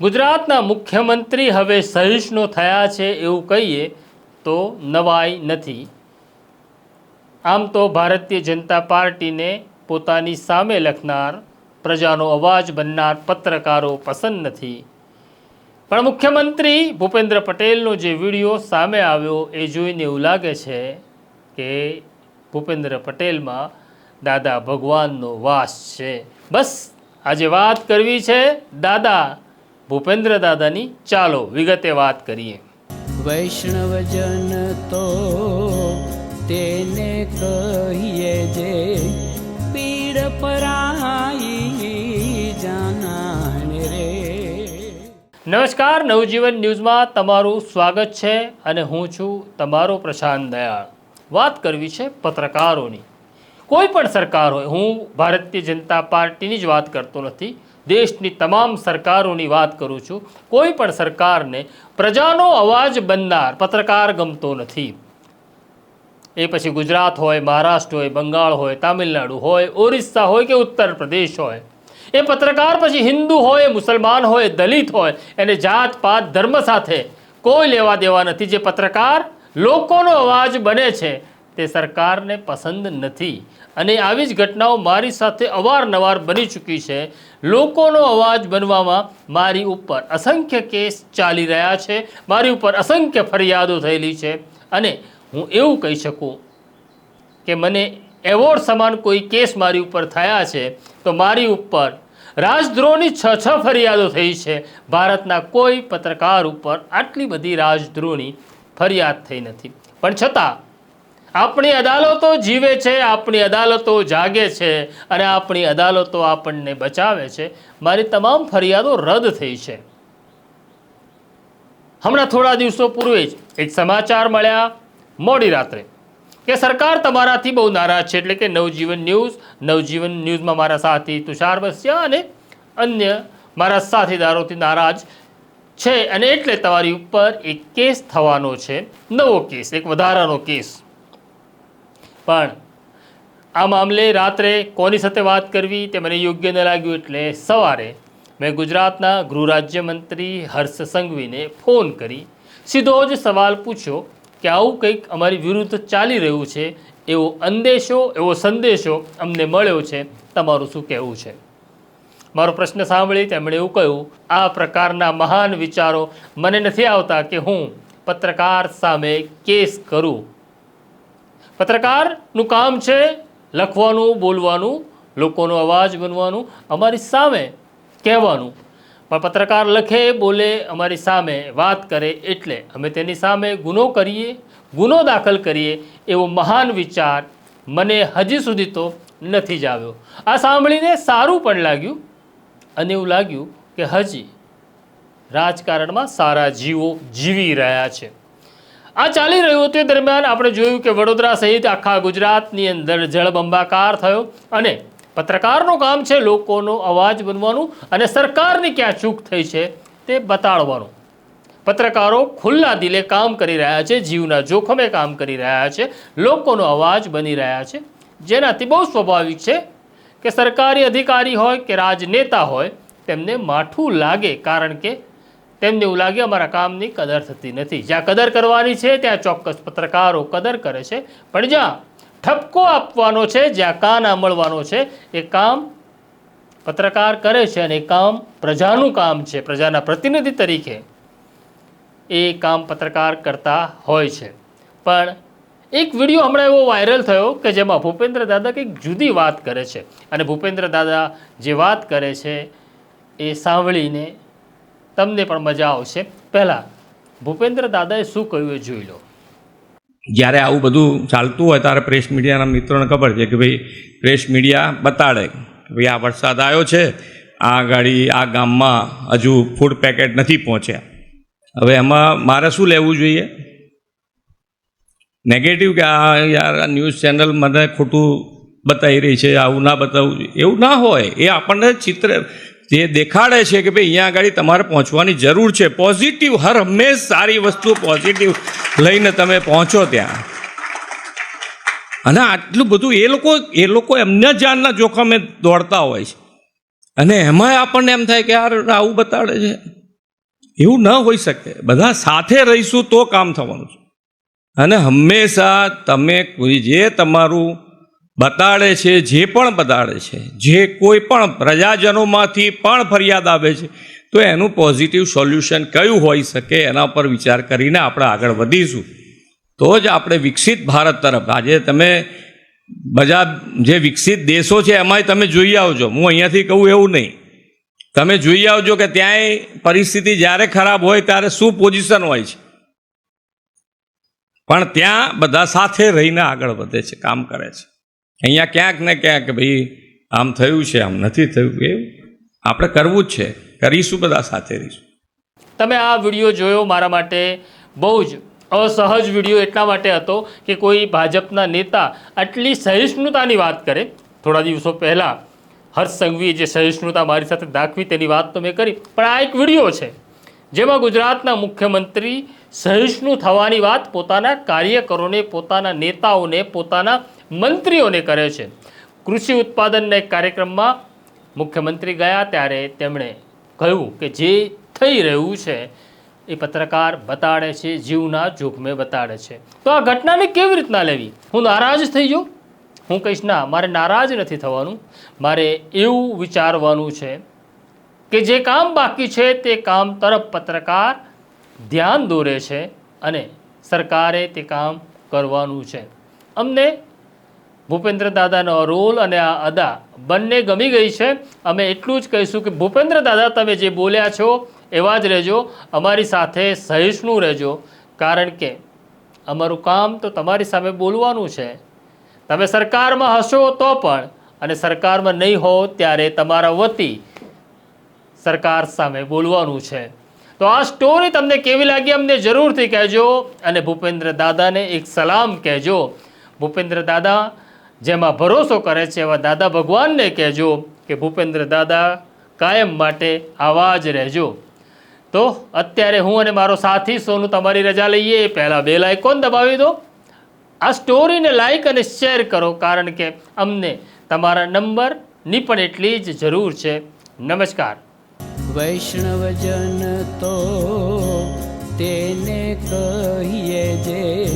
ગુજરાતના મુખ્યમંત્રી હવે સહિષ્ણુ થયા છે એવું કહીએ તો નવાઈ નથી. આમ તો ભારતીય જનતા પાર્ટીને પોતાની સામે લખનાર પ્રજાનો અવાજ બનનાર પત્રકારો પસંદ નથી. પણ મુખ્યમંત્રી ભૂપેન્દ્ર પટેલનો જે વીડિયો સામે આવ્યો એ જોઈને એવું લાગે છે કે ભૂપેન્દ્ર પટેલમાં દાદા ભગવાનનો વાસ છે. બસ, આજે વાત કરવી છે દાદા ભૂપેન્દ્ર દાદાની ચાલો વિગતે વાત કરીએ. વૈષ્ણવજન તો તેને કહીએ જે પીડ પરાઈ જાનાને રે. નમસ્કાર નવજીવન ન્યૂઝમાં તમારું સ્વાગત છે અને હું છું તમારો પ્રશાંત દયાળ. વાત કરવી છે પત્રકારોની. કોઈ પણ સરકાર હોય હું ભારતીય જનતા પાર્ટીની જ વાત કરતો નથી દેશની તમામ સરકારોની વાત કરું છું. કોઈ પણ સરકારને પ્રજાનો અવાજ બનનાર પત્રકાર ગમતો નથી. એ પછી ગુજરાત હોય, મહારાષ્ટ્ર હોય, બંગાળ હોય, તામિલનાડુ હોય, ઓરિસ્સા હોય કે ઉત્તર પ્રદેશ હોય. એ પત્રકાર પછી હિન્દુ હોય, મુસલમાન હોય, દલિત હોય, એને જાત, પાત, ધર્મ સાથે કોઈ લેવા દેવા નથી. જે પત્રકાર લોકોનો અવાજ બને છે તે સરકારને પસંદ નથી. અને આવી જ ઘટનાઓ મારી સાથે અવારનવાર બની ચૂકી છે. લોકોનો અવાજ બનવામાં મારી ઉપર અસંખ્ય કેસ ચાલી રહ્યા છે. મારી ઉપર અસંખ્ય ફરિયાદો થયેલી છે. અને હું એવું કહી શકું કે મને એવોર્ડ સમાન કોઈ કેસ મારી ઉપર થયા છે, તો મારી ઉપર રાજદ્રોહની છ છ ફરિયાદો થઈ છે. ભારતના કોઈ પત્રકાર ઉપર આટલી બધી રાજદ્રોહની ફરિયાદ થઈ નથી. પણ છતાં આપણી અદાલતો જીવે છે, આપણી અદાલતો જાગે છે અને આપણી અદાલતો આપણને બચાવે છે. મારી તમામ ફરિયાદો રદ થઈ છે. હમણાં થોડા દિવસો પૂર્વે જ એક સમાચાર મળ્યા મોડી રાત્રે કે સરકાર તમારાથી બહુ નારાજ છે એટલે કે નવજીવન ન્યૂઝ, નવજીવન ન્યૂઝમાં મારા સાથી તુષાર બસ્યા અને અન્ય મારા સાથીદારોથી નારાજ છે અને એટલે તમારી ઉપર એક કેસ થવાનો છે. નવો કેસ, એક વધારાનો કેસ. પણ આ મામલે રાત્રે કોની સાથે વાત કરવી તે મને યોગ્ય ન લાગ્યું એટલે સવારે મેં ગુજરાતના ગૃહ રાજ્યમંત્રી હર્ષ સંઘવીને ફોન કરી. સીધો જ સવાલ પૂછ્યો કે આવું કંઈક અમારી વિરુદ્ધ ચાલી રહ્યું છે? એવો અંદેશો, એવો સંદેશો અમને મળ્યો છે. તમારું શું કહેવું છે? મારો પ્રશ્ન સાંભળી તેમણે એવું કહ્યું, આ પ્રકારના મહાન વિચારો મને નથી આવતા કે હું પત્રકાર સામે કેસ કરું. પત્રકારનું કામ છે લખવાનું, બોલવાનું, લોકોનો અવાજ બનવાનું અમારી સામે કહેવાનું. પણ પત્રકાર લખે, બોલે, અમારી સામે વાત કરે એટલે અમે તેની સામે ગુનો કરીએ, ગુનો દાખલ કરીએ એવો મહાન વિચાર મને હજી સુધી તો નથી જ આવ્યો. આ સાંભળીને સારું પણ લાગ્યું અને એવું લાગ્યું કે હજી રાજકારણમાં સારા જીવો જીવી રહ્યા છે. આ ચાલી રહ્યું હતું દરમિયાન આપણે જોયું કે વડોદરા સહિત આખા ગુજરાતની અંદર જળબંબાકાર થયો અને પત્રકારનું કામ છે લોકોનો અવાજ બનવાનું અને સરકારની ક્યાં ચૂક થઈ છે તે બતાડવાનું. પત્રકારો ખુલ્લા દિલે કામ કરી રહ્યા છે, જીવના જોખમે કામ કરી રહ્યા છે, લોકોનો અવાજ બની રહ્યા છે. જેનાથી બહુ સ્વાભાવિક છે કે સરકારી અધિકારી હોય કે રાજનેતા હોય તેમને માઠું લાગે કારણ કે તેમને એવું લાગે અમારા કામની કદર થતી નથી. જ્યાં કદર કરવાની છે, ત્યાં ચોક્કસ પત્રકારો કદર કરે છે. પણ જ્યાં ઠપકો આપવાનો છે, જ્યાં કાન આંબળવાનો છે, એ કામ પત્રકાર કરે છે અને એ કામ પ્રજાનું કામ છે, પ્રજાના પ્રતિનિધિ તરીકે એ કામ પત્રકાર કરતા હોય છે. પણ એક વીડિયો હમણાં એવો વાયરલ થયો કે જેમાં ભૂપેન્દ્ર દાદા કંઈક જુદી વાત કરે છે. અને ભૂપેન્દ્ર દાદા જે વાત કરે છે, એ સાંભળીને તમને પણ મજા આવશે. પહેલાં, ભૂપેન્દ્ર દાદાએ શું કહ્યું એ જોઈ લો. જ્યારે આવું બધું ચાલતું હોય, ત્યારે પ્રેસ મીડિયાના મિત્રોને ખબર છે કે ભાઈ, પ્રેસ મીડિયા બતાડે ભાઈ, આ વરસાદ આવ્યો છે, આ ગાડી, આ ગામમાં હજુ ફૂડ પેકેટ નથી પહોંચ્યા. હવે એમાં મારે શું લેવું જોઈએ? નેગેટિવ કે આ યાર, આ ન્યૂઝ ચેનલ મને ખોટું બતાવી રહી છે, આવું ના બતાવવું એવું ના હોય. એ આપણને ચિત્ર જે દેખાડે છે કે ભાઈ, અહીંયા આગળ તમારે પહોંચવાની જરૂર છે. પોઝિટિવ હર હંમેશ સારી વસ્તુ પોઝિટિવ લઈને તમે પહોંચો ત્યાં. અને આટલું બધું એ લોકો એ લોકો એમના જાનના જોખમે દોડતા હોય છે. અને એમાંય આપણને એમ થાય કે યાર, આવું બતાડે છે. એવું ન હોઈ શકે. બધા સાથે રહીશું તો કામ થવાનું છે. અને હંમેશા તમે જે તમારું બતાડે છે, જે પણ બતાડે છે, જે કોઈ પણ પ્રજાજનોમાંથી પણ ફરિયાદ આવે છે, તો એનું પોઝિટિવ સોલ્યુશન કયું હોઈ શકે એના પર વિચાર કરીને આપણે આગળ વધીશું. તો જ આપણે વિકસિત ભારત તરફ, આજે તમે બધા જે વિકસિત દેશો છે, એમાંય તમે જોઈ આવજો. હું અહીંયાથી કહું એવું નહીં. તમે જોઈ આવજો કે ત્યાંય પરિસ્થિતિ જ્યારે ખરાબ હોય ત્યારે શું પોઝિશન હોય છે. પણ ત્યાં બધા સાથે રહીને આગળ વધે છે, કામ કરે છે. અહીંયા ક્યાંક ને ક્યાંક ભાઈ આમ થયું છે, આમ નથી થયું, એવું આપણે કરવું જ છે, કરીશું બધા સાથે રહીશું. તમે આ વીડિયો જોયો મારા માટે બહુ જ અસહજ વીડિયો એટલા માટે હતો કે કોઈ ભાજપના નેતા આટલી સહિષ્ણુતાની વાત કરે. થોડા દિવસો પહેલાં હર્ષ સંઘવીએ જે સહિષ્ણુતા મારી સાથે દાખવી તેની વાત તો મેં કરી, પણ આ એક વીડિયો છે, જેમાં ગુજરાતના મુખ્યમંત્રી સહિષ્ણુ થવાની વાત પોતાના કાર્યકરોને, પોતાના નેતાઓને, પોતાના મંત્રીઓને કરે છે. કૃષિ ઉત્પાદનના એક કાર્યક્રમમાં મુખ્યમંત્રી ગયા ત્યારે તેમણે કહ્યું કે જે થઈ રહ્યું છે એ પત્રકાર બતાડે છે, જીવના જોખમે બતાડે છે. તો આ ઘટનાને કેવી રીતના લેવી? હું નારાજ થઈ જાઉં હું કહીશ, ના, મારે નારાજ નથી થવાનું. મારે એવું વિચારવાનું છે કે જે કામ બાકી છે તે કામ તરફ પત્રકાર ધ્યાન દોરે છે અને સરકારે તે કામ કરવાનું છે. અમને ભૂપેન્દ્ર દાદાનો રોલ અને આ અદા બંને ગમી ગઈ છે. અમે એટલું જ કહીશું કે ભૂપેન્દ્ર દાદા તમે જે બોલ્યા છો, એવા જ રહેજો. અમારી સાથે સહિષ્ણુ રહેજો. કારણ કે અમારું કામ તો તમારી સામે બોલવાનું છે. તમે સરકારમાં હશો તો પણ, અને સરકારમાં નહીં હો ત્યારે તમારા વતી સરકાર સામે બોલવાનું છે. તો આ સ્ટોરી તમને કેવી લાગી અમને જરૂરથી કહેજો, અને ભૂપેન્દ્ર દાદાને એક સલામ કહેજો. ભૂપેન્દ્ર દાદા જેમાં ભરોસો કરે છે એવા દાદા ભગવાનને કહેજો કે ભૂપેન્દ્ર દાદા કાયમ માટે આવા જ રહેજો. તો અત્યારે હું અને મારો સાથી સોનું તમારી રજા લઈએ. પહેલાં બે લાઇકોન દબાવી દો. આ સ્ટોરીને લાઈક અને શેર કરો કારણ કે અમને તમારા નંબરની પણ એટલી જ જરૂર છે. નમસ્કાર. વૈષ્ણવજન તો તેને કહીએ જે